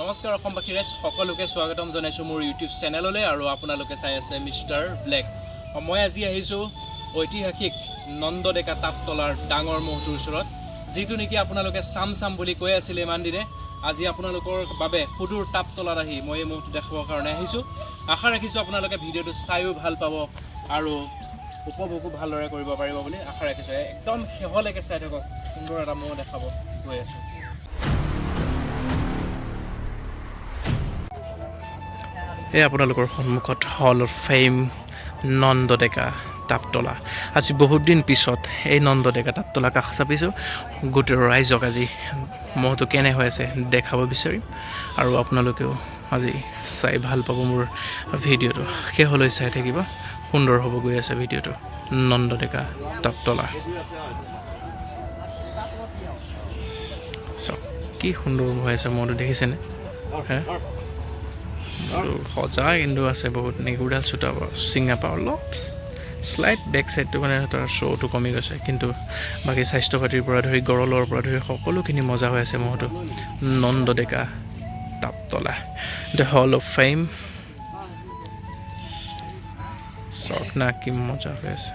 নমস্কাৰ অসমবাসী ৰাইজ সকলোকে স্বাগতম জনাইছোঁ মোৰ ইউটিউব চেনেললৈ আৰু আপোনালোকে চাই আছে মিষ্টাৰ ব্লেক। মই আজি আহিছোঁ ঐতিহাসিক নন্দ ডেকা তাপতলাৰ ডাঙৰ মহটোৰ ওচৰত। যিটো নেকি আপোনালোকে চাম চাম বুলি কৈ আছিলে ইমান দিনে। আজি আপোনালোকৰ বাবে সুদূৰ তাপতলাত আহি মই এই মহটো দেখাবৰ কাৰণে আহিছোঁ। আশা ৰাখিছোঁ আপোনালোকে ভিডিঅ'টো চায়ো ভালো পাব আৰু উপভোগো ভালদৰে কৰিব পাৰিব বুলি। আশা ৰাখিছোঁ, একদম শেহলৈকে চাই থাকক। সুন্দৰ এটা মহ দেখাব গৈ আছোঁ। এই আপোনালোকৰ সন্মুখত hall of fame Nanda Deka তাপতলা। আজি বহুত দিন পিছত এই নন্দ ডেকা তাপতলা কাষ চাপিছোঁ। গোটেই ৰাইজক আজি মহটো কেনে হৈ আছে দেখাব বিচাৰিম। আৰু আপোনালোকেও আজি চাই ভালো পাব মোৰ ভিডিঅ'টো। শেষলৈ চাই থাকিব? সুন্দৰ হ'ব গৈ আছে ভিডিঅ'টো। নন্দ ডেকা তাপতলা। চাওক, কি সুন্দৰ হৈ আছে মহটো, দেখিছেনে? হে? সজা কিন্তু আছে বহুত নেগুৰডাল চোতা চিঙা পাওঁ অলপ শ্লাইট বেক চাইডটো মানে তাৰ শ্ব'টো কমি গৈছে, কিন্তু বাকী স্বাস্থ্য পাতিৰ পৰা ধৰি গৰলৰ পৰা ধৰি সকলোখিনি মজা হৈ আছে মহটো নন্দ ডেকা, তাপতলা দ্য হল অফ ফেম চাওক না কি মজা হৈ আছে।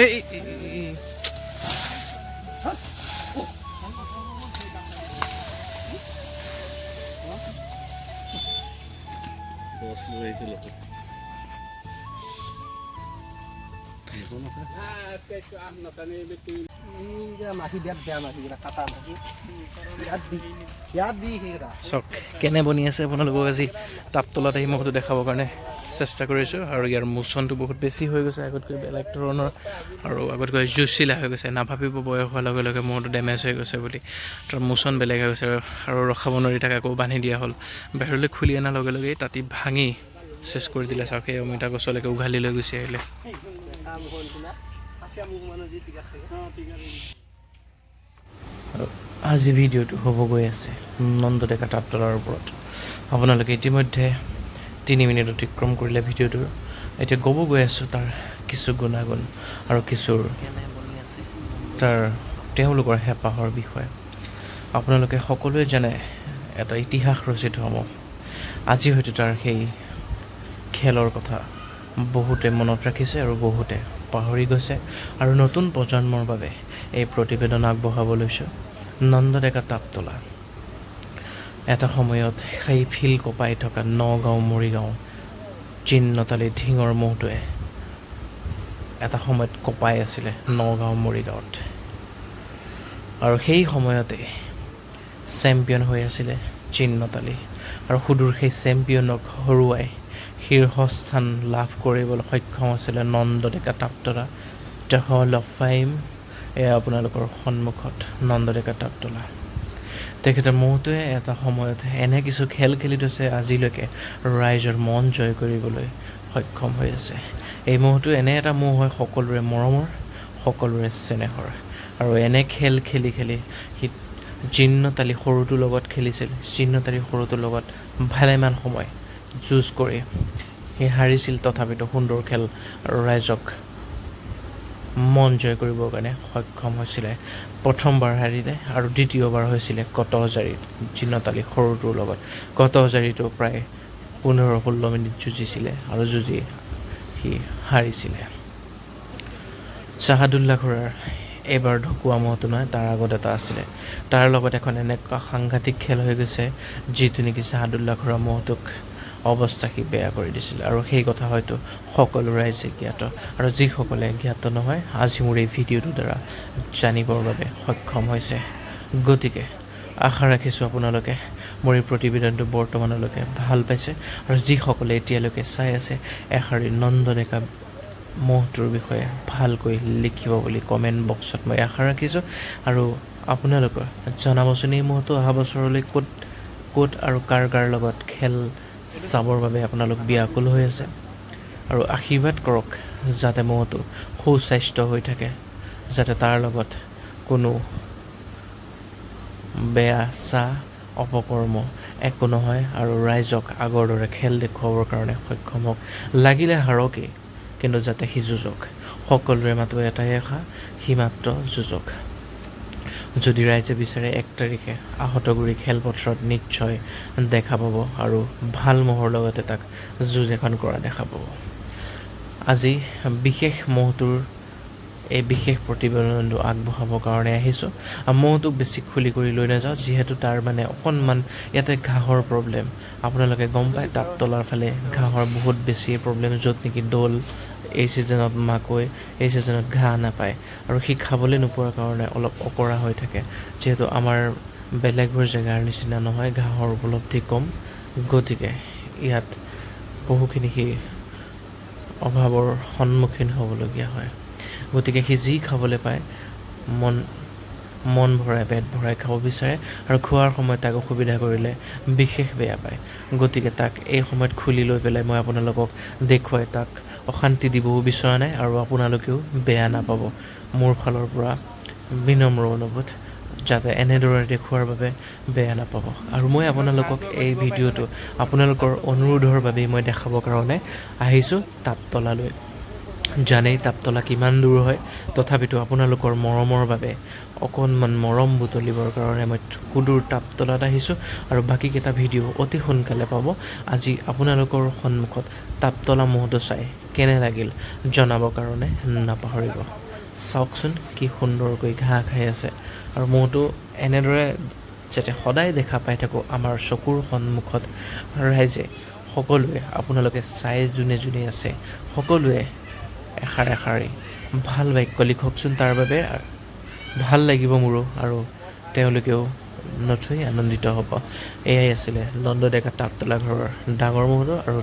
এই এই, এই, চাওক কেনে বনি আছে আপোনালোকক আজি তাপতলাত আহি মহটো দেখাবৰ কাৰণে চেষ্টা কৰিছোঁ আৰু ইয়াৰ মোচনটো বহুত বেছি হৈ গৈছে, আগতকৈ বেলেগ ধৰণৰ আৰু আগতকৈ জুচিলা হৈ গৈছে, নাভাবিব বয়স হোৱাৰ লগে লগে মহটো ডেমেজ হৈ গৈছে বুলি। তাৰ মোচন বেলেগ হৈ গৈছে আৰু- ৰখাব নোৱাৰি তাক আকৌ বান্ধি দিয়া হ'ল। বাহিৰলৈ খুলি অনাৰ লগে লগেই তাতি ভাঙি চেচ কৰি দিলে চাওক, সেই অমিতা গছলৈকে উঘালি লৈ গুচি আহিলে। কাম হ'ল কিনা? আছে মোক মানুহ যি টিকাত থাকে আৰু আজি ভিডিঅ'টো হ'ব গৈ আছে নন্দ ডেকা তাপতলাৰ ওপৰত। আপোনালোকে ইতিমধ্যে তিনি মিনিট অতিক্ৰম কৰিলে ভিডিঅ'টোৰ এতিয়া ক'ব গৈ আছোঁ তাৰ কিছু গুণাগুণ আৰু কিছু তাৰ তেওঁলোকৰ হেঁপাহৰ বিষয়ে। আপোনালোকে সকলোৱে জানে এটা ইতিহাস ৰচিত হ'ব আজি হয়তো তাৰ সেই খেলৰ কথা। বহুতে মনত ৰাখিছে আৰু বহুতে পাহৰি গৈছে। আৰু নতুন প্ৰজন্মৰ বাবে এই প্ৰতিবেদন আগবঢ়াব লৈছোঁ। নন্দ ডেকা তাপতলা এটা সময়ত সেই ফিল কপাই থকা নগাঁও, মৰিগাঁও চিন্নতালী ঢিঙৰ মহটোৱে এটা সময়ত কপাই আছিলে নগাঁও, মৰিগাঁৱত। আৰু সেই সময়তে চেম্পিয়ন হৈ আছিলে চিন্নতালী আৰু সুদূৰ সেই চেম্পিয়নক হৰুৱাই শীৰ্ষস্থান লাভ কৰিবলৈ সক্ষম আছিলে নন্দ ডেকা তাপতলা। দ্য হল অফ ফাইম এয়া আপোনালোকৰ সন্মুখত নন্দ ডেকা তাপতলা। তেখেতৰ মহটোৱে এটা সময়ত এনে কিছু খেল খেলি থৈছে আজিলৈকে ৰাইজৰ মন জয় কৰিবলৈ সক্ষম হৈ আছে। এই মহটো এনে এটা মহ হয় সকলোৰে মৰমৰ সকলোৰে চেনেহৰ আৰু এনে খেল খেলি খেলি সি জিন্নতালী সৰুটোৰ লগত খেলিছিল। জিন্নতালী সৰুটোৰ লগত ভালেমান সময় যুঁজ কৰি সি হাৰিছিল তথাপিতো সুন্দৰ খেল ৰাইজক মন জয় কৰিবৰ কাৰণে সক্ষম হৈছিলে। প্ৰথমবাৰ হাৰিলে আৰু দ্বিতীয়বাৰ হৈছিলে কটহজাৰীত জিন্নতালী সৰুটোৰ লগত কটহজাৰীটো প্ৰায় পোন্ধৰ, ষোল্ল মিনিট যুঁজিছিলে আৰু যুঁজি সি হাৰিছিলে। চাহাদুল্লা খুৰাৰ এইবাৰ ঢকুৱা মহটো নহয়, তাৰ আগত এটা আছিলে। তাৰ লগত এখন এনেকুৱা সাংঘাতিক খেল হৈ গৈছে, যিটো নেকি চাহাদুল্লা খুৰা মহটোক অৱস্থা বেয়া কৰি দিছিলে। আৰু সেই কথা হয়তো সকলো ৰাইজে জ্ঞাত আৰু যিসকলে জ্ঞাত নহয়, আজি মোৰ এই ভিডিঅ'টোৰ দ্বাৰা জানিবৰ বাবে সক্ষম হৈছে। গতিকে, আশা ৰাখিছোঁ আপোনালোকে মোৰ এই প্ৰতিবেদনটো বৰ্তমানলৈকে ভালো পাইছে। আৰু যিসকলে এতিয়ালৈকে চাই আছে, এষাৰি নন্দ ডেকা মহটোৰ বিষয়ে ভালকৈ লিখিব বুলি কমেণ্ট বক্সত মই আশা ৰাখিছোঁ। আৰু আপোনালোকৰ জনাবচোন, এই মহটো অহা বছৰলৈ ক'ত ক'ত আৰু কাৰ কাৰ লগত খেল চাবৰ বাবে আপোনালোক ব্যাকুল হৈ আছে। আৰু আশীৰ্বাদ কৰক যাতে মহটো সুস্বাস্থ্য হৈ থাকে, যাতে তাৰ লগত কোনো বেয়া চাহ অপকৰ্ম একো নহয় আৰু ৰাইজক আগৰ দৰে খেল দেখুৱাবৰ কাৰণে সক্ষম হওক। লাগিলে হাৰকেই, কিন্তু যাতে সি যুঁজক। সকলোৰে মাতো এটাই আশা, সি মাত্ৰ যুঁজক। যদি ৰাইজে বিচাৰে এক তাৰিখে আহতগুৰি খেলপথাৰত নিশ্চয় দেখা পাব আৰু ভালো মহৰ লগতে তাক যুঁজ এখন কৰা দেখা পাব। আজি বিশেষ মহটোৰ এই বিশেষ প্ৰতিবেদনটো আগবঢ়াবৰ কাৰণে আহিছোঁ। আৰু মহটোক বেছি খুলি কৰি লৈ নাযাওঁ, যিহেতু তাৰ মানে অকণমান ইয়াতে ঘাঁহৰ প্ৰব্লেম আপোনালোকে গম পায় তাপতলাৰ ফালে ঘাঁহৰ বহুত বেছি প্ৰব্লেম য'ত নেকি দৌল এই ছিজনত মাকৈ এই ছিজনত ঘাঁহ নাপায়। আৰু সি খাবলৈ নোপোৱাৰ কাৰণে অলপ অকৰা হৈ থাকে। যিহেতু আমাৰ বেলেগবোৰ জেগাৰ নিচিনা নহয় ঘাঁহৰ উপলব্ধি কম। গতিকে ইয়াত বহুখিনি সি অভাৱৰ সন্মুখীন হ'বলগীয়া হয়। গতিকে সি যি খাবলৈ পায় মন মন ভৰাই পেট ভৰাই খাব বিচাৰে আৰু খোৱাৰ সময়ত তাক অসুবিধা কৰিলে বিশেষ বেয়া পায়। গতিকে তাক এই সময়ত খুলি লৈ পেলাই মই আপোনালোকক দেখুৱাই তাক অশান্তি দিবও বিচৰা নাই আৰু আপোনালোকেও বেয়া নাপাব। মোৰ ফালৰ পৰা বিনম্ৰ অনুৰোধ যাতে এনেদৰে দেখুওৱাৰ বাবে বেয়া নাপাব। আৰু মই আপোনালোকক এই ভিডিঅ'টো আপোনালোকৰ অনুৰোধৰ বাবেই মই দেখাবৰ কাৰণে আহিছোঁ তাপতলালৈ জানেই তাপতলা কিমান দূৰ হয়। তথাপিতো আপোনালোকৰ মৰমৰ বাবে অকণমান মৰম বুটলিবৰ কাৰণে মই সুদূৰ তাপতলাত আহিছোঁ আৰু বাকীকেইটা ভিডিঅ' অতি সোনকালে পাব। আজি আপোনালোকৰ সন্মুখত তাপতলা মহটো চাই কেনে লাগিল জনাবৰ কাৰণে নাপাহৰিব। চাওকচোন কি সুন্দৰকৈ ঘাঁহ খাই আছে। আৰু মহটো এনেদৰে যাতে সদায় দেখা পাই থাকোঁ আমাৰ চকুৰ সন্মুখত ৰাইজে, সকলোৱে আপোনালোকে চাই যোনে যোনে আছে, সকলোৱে এষাৰ এষাৰি ভালো বাক্য লিখকচোন তাৰ বাবে। ভালো লাগিব মোৰো আৰু তেওঁলোকেও নথৈ আনন্দিত হ'ব। এয়াই আছিলে নন্দ ডেকা তাপতলা ঘৰৰ ডাঙৰ মহোদয় আৰু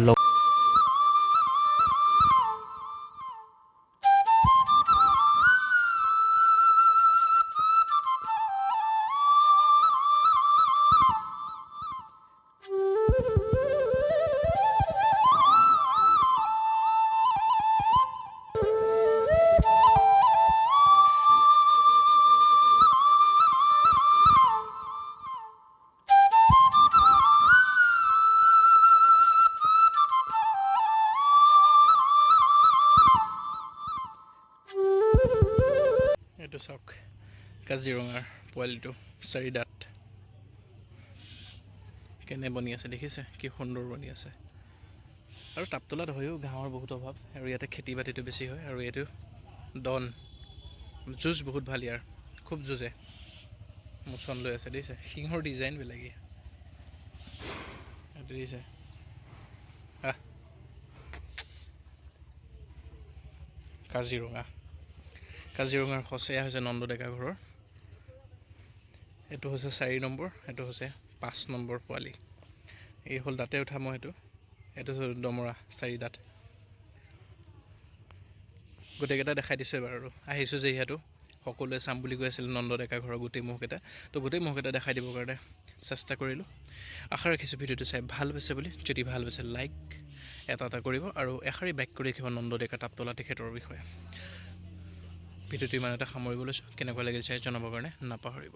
কাজিৰঙাৰ পোৱালিটো, চাৰি দাঁত। কেনে বনি আছে, দেখিছে? কি সুন্দৰ বনি আছে। আৰু তাপতলাত হয়ও ঘাঁহৰ বহুত অভাৱ, আৰু ইয়াতে খেতি বাতিটো বেছি হয়, আৰু এইটো ডন। যুঁজ বহুত ভালো ইয়াৰ, খুব যুঁজে মোচন লৈ আছে, দেখিছে? সিংহৰ ডিজাইনবিলাকেই দেখিছে? কাজিৰঙা। কাজিৰঙাৰ সঁচেয়া হৈছে নন্দ ডেকা ঘৰৰ। এইটো হৈছে চাৰি নম্বৰ, এইটো হৈছে পাঁচ নম্বৰ পোৱালি। এই হ'ল দাঁতে উঠা মই এইটো এইটো দমৰা, চাৰি দাঁত। গোটেইকেইটা দেখাই দিছোঁ এবাৰ আৰু। আহিছোঁ যিহেতু সকলোৱে চাম বুলি কৈ আছিল নন্দ ডেকা ঘৰৰ গোটেই মহকেইটা তো গোটেই মহকেইটা দেখাই দিবৰ কাৰণে চেষ্টা কৰিলোঁ। আশা ৰাখিছোঁ ভিডিঅ'টো চাই ভালো পাইছে বুলি। যদি ভালো পাইছে লাইক এটা এটা কৰিব আৰু এষাৰি বাইক কৰি ৰাখিব নন্দ ডেকা তাপতলা তেখেতৰ বিষয়ে। ভিডিঅ'টো ইমান এটা সামৰিব লৈছোঁ, কেনেকুৱা লাগিল চাই জনাবৰ কাৰণে নাপাহৰিব।